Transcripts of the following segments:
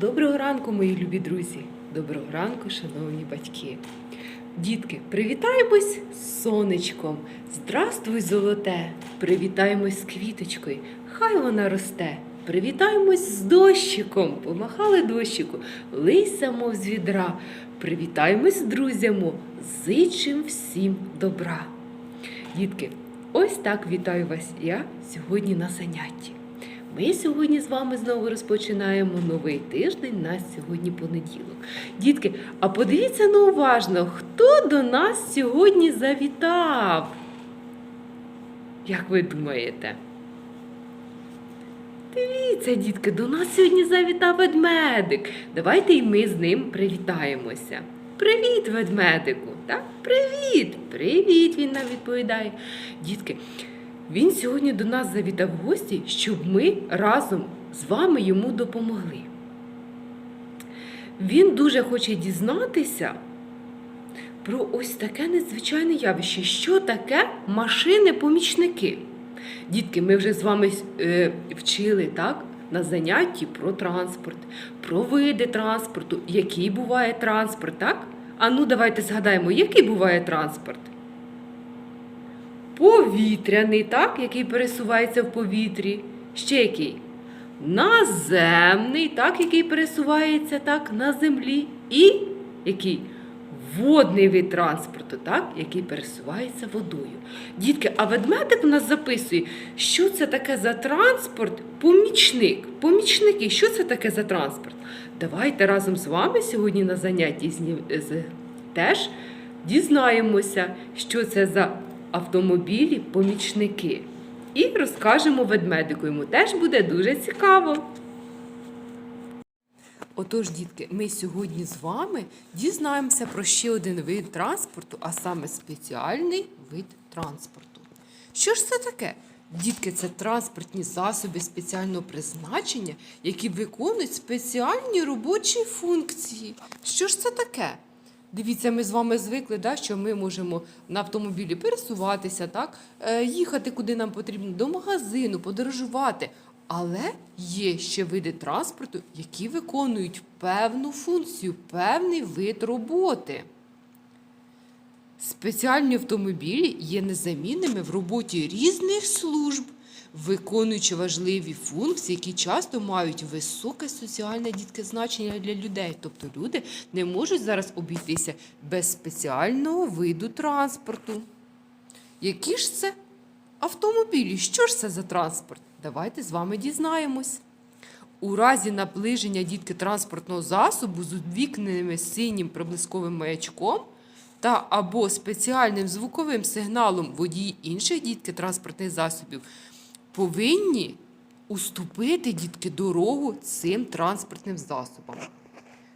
Доброго ранку, мої любі друзі! Доброго ранку, шановні батьки! Дітки, привітаємось з сонечком! Здравствуй, золоте! Привітаємось з квіточкою! Хай вона росте! Привітаємось з дощиком! Помахали дощику, лися, мов з відра. Привітаємось з друзями, зичим всім добра. Дітки, ось так вітаю вас я сьогодні на занятті. Ми сьогодні з вами знову розпочинаємо новий тиждень. На сьогодні понеділок. Дітки, а подивіться ну уважно, хто до нас сьогодні завітав? Як ви думаєте? Дивіться, дітки, до нас сьогодні завітав ведмедик. Давайте і ми з ним привітаємося. Привіт, ведмедику! Так? Привіт! Привіт! Він нам відповідає. Дітки, він сьогодні до нас завітав в гості, щоб ми разом з вами йому допомогли. Він дуже хоче дізнатися про ось таке незвичайне явище, що таке машини-помічники. Дітки, ми вже з вами е, вчили так, на занятті про транспорт, про види транспорту, який буває транспорт, так? А ну давайте згадаємо, який буває транспорт? Повітряний, так, який пересувається в повітрі. Ще який? Наземний, так, який пересувається так, на землі. І який? Водний вид транспорту, так, який пересувається водою. Дітки, а ведмедик у нас записує, що це таке за транспорт? Помічник. Помічники, що це таке за транспорт? Давайте разом з вами сьогодні на занятті теж дізнаємося, що це за автомобілі, помічники. І розкажемо ведмедику. Йому теж буде дуже цікаво. Отож, дітки, ми сьогодні з вами дізнаємося про ще один вид транспорту, а саме спеціальний вид транспорту. Що ж це таке? Дітки, це транспортні засоби спеціального призначення, які виконують спеціальні робочі функції. Що ж це таке? Дивіться, ми з вами звикли, да, що ми можемо на автомобілі пересуватися, так, е, їхати куди нам потрібно, до магазину, подорожувати. Але є ще види транспорту, які виконують певну функцію, певний вид роботи. Спеціальні автомобілі є незамінними в роботі різних служб, виконуючи важливі функції, які часто мають високе соціальне дітке значення для людей. Тобто люди не можуть зараз обійтися без спеціального виду транспорту. Які ж це автомобілі? Що ж це за транспорт? Давайте з вами дізнаємось. У разі наближення дітки транспортного засобу з увікненим синім проблисковим маячком та або спеціальним звуковим сигналом водії інших дітки транспортних засобів повинні уступити дітки дорогу цим транспортним засобам.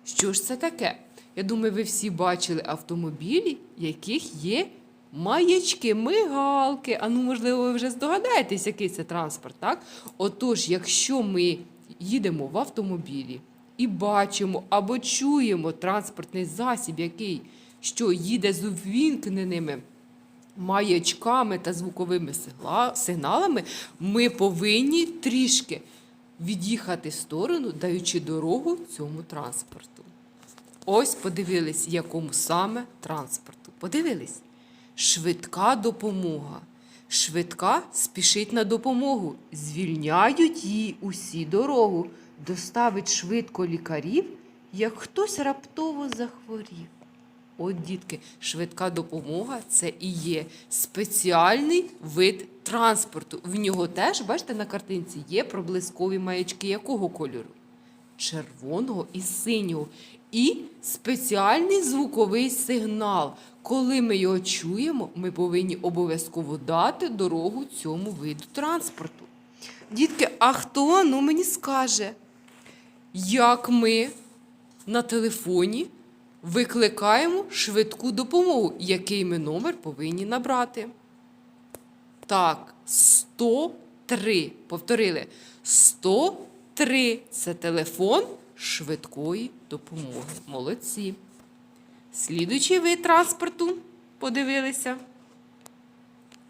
Що ж це таке? Я думаю, ви всі бачили автомобілі, яких є маячки, мигалки. А ну, можливо, ви вже здогадаєтесь, який це транспорт, так? Отож, якщо ми їдемо в автомобілі і бачимо або чуємо транспортний засіб, який що їде з увімкненими маячками та звуковими сигналами, ми повинні трішки від'їхати в сторону, даючи дорогу цьому транспорту. Ось подивились, якому саме транспорту. Подивились. Швидка допомога. Швидка спішить на допомогу. Звільняють їй усі дорогу. Доставить швидко лікарів, як хтось раптово захворів. От, дітки, швидка допомога це і є спеціальний вид транспорту. В нього теж, бачите, на картинці є проблискові маячки якого кольору? червоного і синього. І спеціальний звуковий сигнал. Коли ми його чуємо, ми повинні обов'язково дати дорогу цьому виду транспорту. Дітки, а хто ну мені скаже, як ми на телефоні викликаємо швидку допомогу, який ми номер повинні набрати? Так, 103. Повторили. 103 це телефон швидкої допомоги. Молодці. Слідуючий вид транспорту. Подивилися.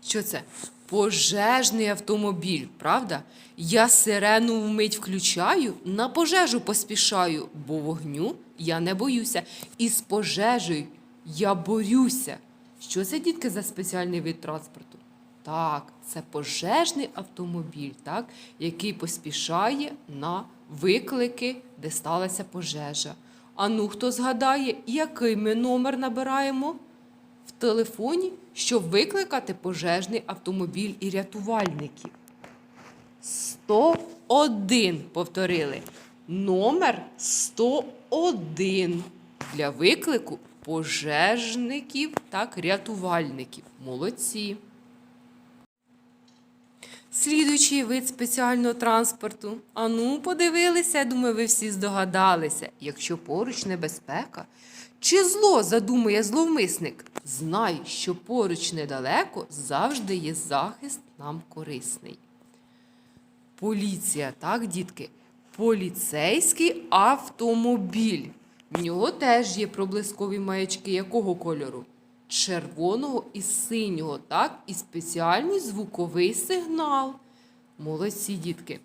Що це? Пожежний автомобіль, правда? Я сирену вмить включаю, на пожежу поспішаю, бо вогню я не боюся. І з пожежею я борюся. Що це, дітки, за спеціальний вид транспорту? Так, це пожежний автомобіль, так, який поспішає на виклики, де сталася пожежа. А ну, хто згадає, який ми номер набираємо телефоні, щоб викликати пожежний автомобіль і рятувальників? 101 повторили. Номер 101 для виклику пожежників так рятувальників. Молодці. Слідуючий вид спеціального транспорту. Ану, подивилися, думаю, ви всі здогадалися. Якщо поруч небезпека, чи зло задумує зловмисник, знай, що поруч недалеко завжди є захист нам корисний. Поліція, так, дітки? Поліцейський автомобіль. В нього теж є проблискові маячки якого кольору? Червоного і синього, так? І спеціальний звуковий сигнал. Молодці, дітки.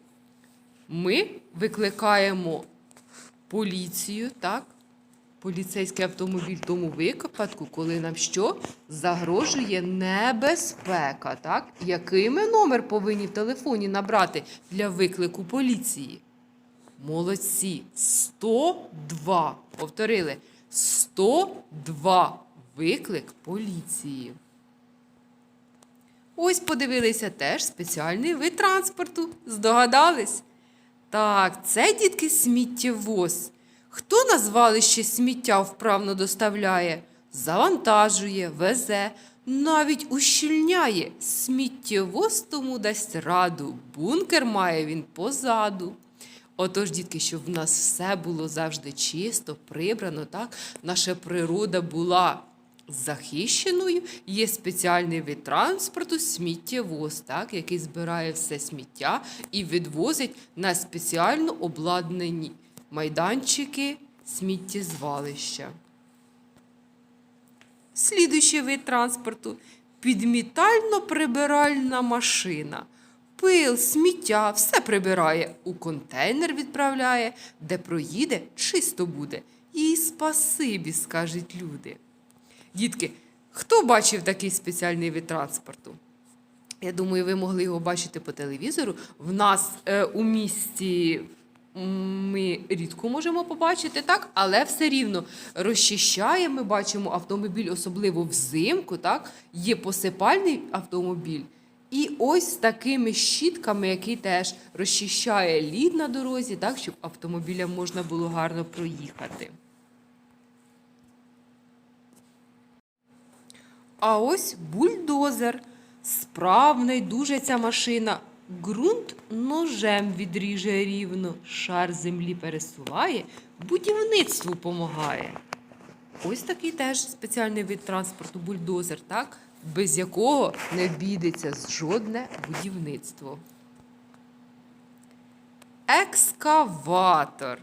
Ми викликаємо поліцію, так? Поліцейський автомобіль в тому випадку, коли нам що загрожує небезпека, так? Який ми номер повинні в телефоні набрати для виклику поліції? Молодці. 102. Повторили. 102. Виклик поліції. Ось подивилися теж спеціальний вид транспорту. Здогадались? Так, це дітки сміттєвоз. Хто на звалище сміття вправно доставляє? Завантажує, везе, навіть ущільняє. Сміттєвоз тому дасть раду. Бункер має він позаду. Отож, дітки, щоб в нас все було завжди чисто, прибрано, так? Наша природа була захищеною, є спеціальний вид транспорту сміттєвоз, так, який збирає все сміття і відвозить на спеціально обладнані майданчики сміттєзвалища. Слідуючий вид транспорту підмітально-прибиральна машина. Пил, сміття, все прибирає, у контейнер відправляє, де проїде, чисто буде. Їй спасибі, скажуть люди. Дітки, хто бачив такий спеціальний вид транспорту? Я думаю, ви могли його бачити по телевізору. В нас е, у місті ми рідко можемо побачити, так, але все рівно розчищає. Ми бачимо автомобіль, особливо взимку. Так, є посипальний автомобіль. І ось такими щітками, який теж розчищає лід на дорозі, так, щоб автомобілям можна було гарно проїхати. А ось бульдозер. Справний дуже ця машина. Ґрунт ножем відріже рівно, шар землі пересуває, будівництву помагає. Ось такий теж спеціальний вид транспорту бульдозер, так? без якого не обійдеться жодне будівництво. Екскаватор.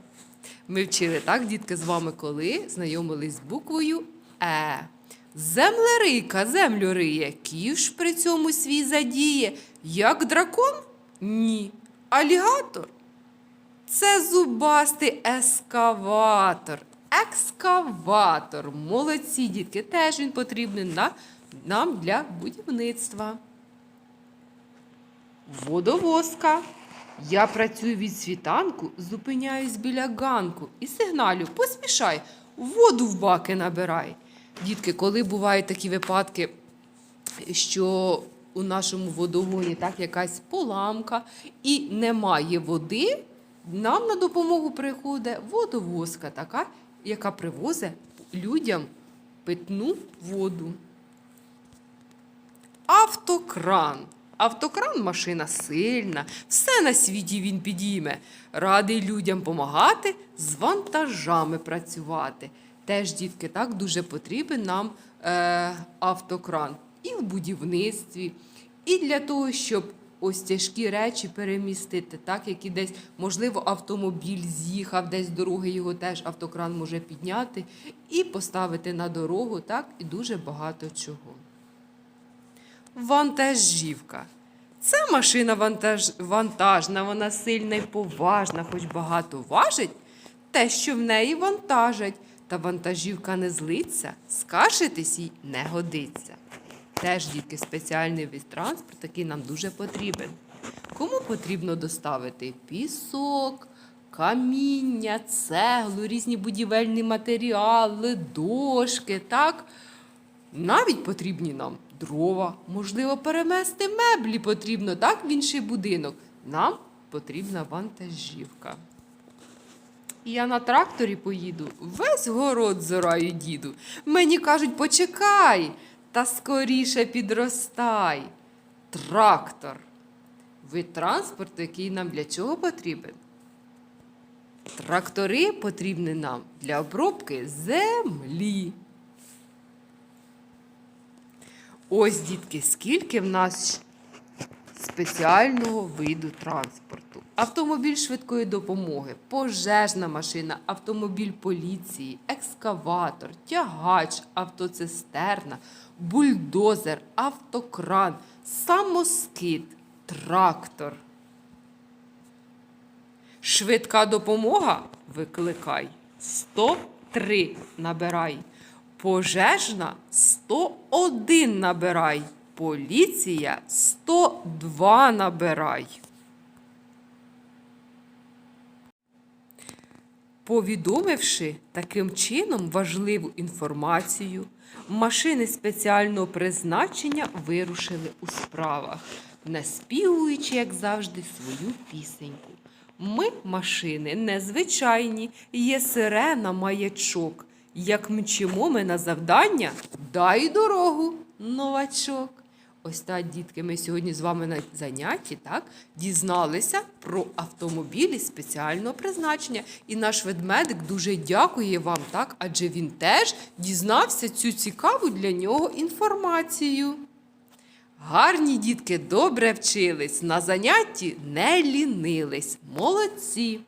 Ми вчили так, дітки, з вами коли знайомились з буквою Е. Землерийка землю риє, ківш при цьому свій задіє. Як дракон? Ні. Алігатор. Це зубастий ескаватор. Екскаватор. Молодці дітки. Теж він потрібен на, нам для будівництва. Водовозка. Я працюю від світанку, зупиняюсь біля ганку і сигналю поспішай, воду в баки набирай. Дітки, коли бувають такі випадки, що у нашому водогоні так якась поламка і немає води, нам на допомогу приходить водовозка, така, яка привозить людям питну воду. Автокран. Автокран машина сильна, все на світі він підійме. Радий людям помагати, з вантажами працювати. Теж, дітки, так дуже потрібен нам е, автокран будівництві, і для того, щоб ось тяжкі речі перемістити, так, які десь, можливо, автомобіль з'їхав, десь з дороги його теж автокран може підняти і поставити на дорогу, так, і дуже багато чого. вантажівка. Це машина вантаж... вантажна, вона сильна і поважна, хоч багато важить, те, що в неї вантажать, та вантажівка не злиться, скаржитись їй не годиться. Теж, дітки, спеціальний вид транспорт, який нам дуже потрібен. Кому потрібно доставити пісок, каміння, цеглу, різні будівельні матеріали, дошки, так? Навіть потрібні нам дрова, можливо, перемести меблі потрібно, так, в інший будинок. Нам потрібна вантажівка. І Я на тракторі поїду, весь город зораю діду. Мені кажуть, почекай, та скоріше підростай. Трактор. Вид транспорту, який нам для чого потрібен? Трактори потрібні нам для обробки землі. Ось, дітки, скільки в нас спеціального виду транспорту. Автомобіль швидкої допомоги, пожежна машина, автомобіль поліції, екскаватор, тягач, автоцистерна, бульдозер, автокран, самоскид, трактор. Швидка допомога викликай 103 набирай. Пожежна 101 набирай. Поліція 102 набирай. Повідомивши таким чином важливу інформацію, машини спеціального призначення вирушили у справах, наспівуючи, як завжди, свою пісеньку. Ми, машини, незвичайні, є сирена, маячок. Як мчимо ми на завдання, дай дорогу, новачок. Ось так, дітки, ми сьогодні з вами на занятті так, дізналися про автомобілі спеціального призначення. І наш ведмедик дуже дякує вам, так, адже він теж дізнався цю цікаву для нього інформацію. Гарні дітки добре вчились, на занятті не лінились. Молодці!